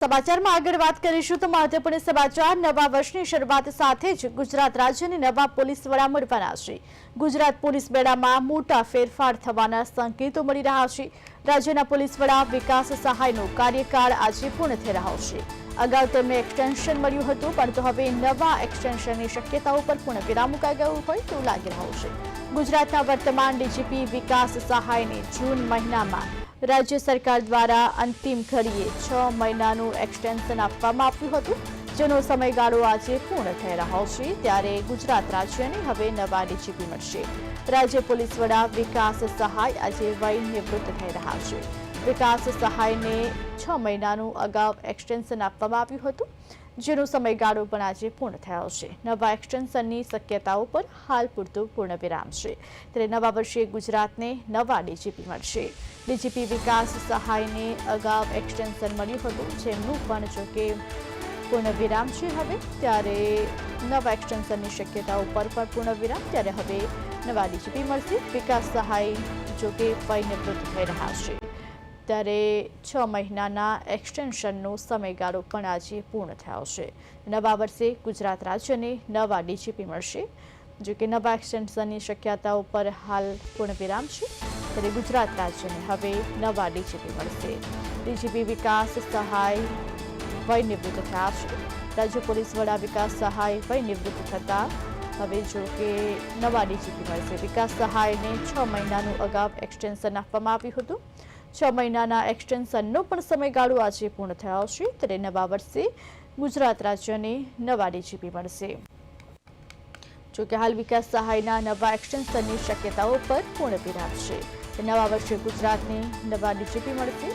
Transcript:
સમાચારમાં આગળ વાત કરીશું તો મહત્વપૂર્ણ સમાચાર, નવા વર્ષની શરૂઆત સાથે જ ગુજરાત રાજ્યને નવા પોલીસ વડા મળવાના છે. ગુજરાત પોલીસ બેડામાં મોટા ફેરફાર થવાના સંકેતો મળી રહ્યા છે. રાજ્યના પોલીસ વડા વિકાસ સહાયનો કાર્યકાળ આજે પૂર્ણ થઈ રહ્યો છે. અગાઉ તેમને એક્સટેન્શન મળ્યું હતું, પરંતુ હવે નવા એક્સટેન્શનની શક્યતાઓ પર પૂર્ણ વિરામ મુકાઈ ગયું હોય તેવું લાગી રહ્યું છે. ગુજરાતના વર્તમાન ડીજીપી વિકાસ સહાયને જૂન મહિનામાં રાજ્ય સરકાર દ્વારા અંતિમ ઘડીએ છ મહિનાનું એક્સટેન્શન આપવામાં આવ્યું હતું. જેનો સમયગાળો આજે પૂર્ણ થઈ રહ્યો છે. ત્યારે ગુજરાત રાજ્યને હવે નવા ડીજીપી મળશે. રાજ્ય પોલીસ વડા વિકાસ સહાય આજે વય નિવૃત્ત થઈ રહ્યા છે. વિકાસ સહાયને છ મહિનાનું અગાઉ એક્સટેન્શન આપવામાં આવ્યું હતું. જેનો સમયગાળો પણ આજે પૂર્ણ થયો છે. નવા એક્સટેન્શનની શક્યતાઓ પર હાલ પૂરતું પૂર્ણ વિરામ છે. ત્યારે નવા વર્ષે ગુજરાતને નવા ડીજીપી મળશે. ડીજીપી વિકાસ સહાયને અગાઉ એક્સટેન્શન મળ્યું હતું, જેમનું પણ જો કે પૂર્ણ વિરામ છે હવે, ત્યારે નવા એક્સટેન્શનની શક્યતાઓ પર પણ પૂર્ણ વિરામ ત્યારે હવે નવા ડીજીપી મળશે. વિકાસ સહાય જો કે વય નિવૃત્ત થઈ રહ્યા છે. ત્યારે છ મહિનાના એક્સટેન્શનનો સમયગાળો પણ આજે પૂર્ણ થયો છે. નવા વર્ષે ગુજરાત રાજ્યને નવા ડીજીપી મળશે. જો કે નવા એક્સટેન્શનની શક્યતાઓ પર હાલ પૂર્ણ વિરામ છે, ત્યારે ગુજરાત રાજ્યને હવે નવા ડીજીપી મળશે. ડીજીપી વિકાસ સહાય વય નિવૃત્ત થયા છે. રાજ્ય પોલીસ વડા વિકાસ સહાય વય નિવૃત્ત થતા હવે જો કે નવા ડીજીપી મળશે. વિકાસ સહાયને છ મહિનાનું અગાઉ એક્સટેન્શન આપવામાં આવ્યું હતું. છ મહિનાના એક્સટેન્શનનો પણ સમયગાળો આજે પૂર્ણ થયો છે, ત્યારે નવા વર્ષે ગુજરાત રાજ્યને નવા ડીજીપી મળશે. જોકે હાલ વિકાસ સહાયના નવા એક્સટેન્શનની શક્યતાઓ પર પૂર્ણ વિરામ છે. નવા વર્ષે ગુજરાતને નવા ડીજીપી મળશે.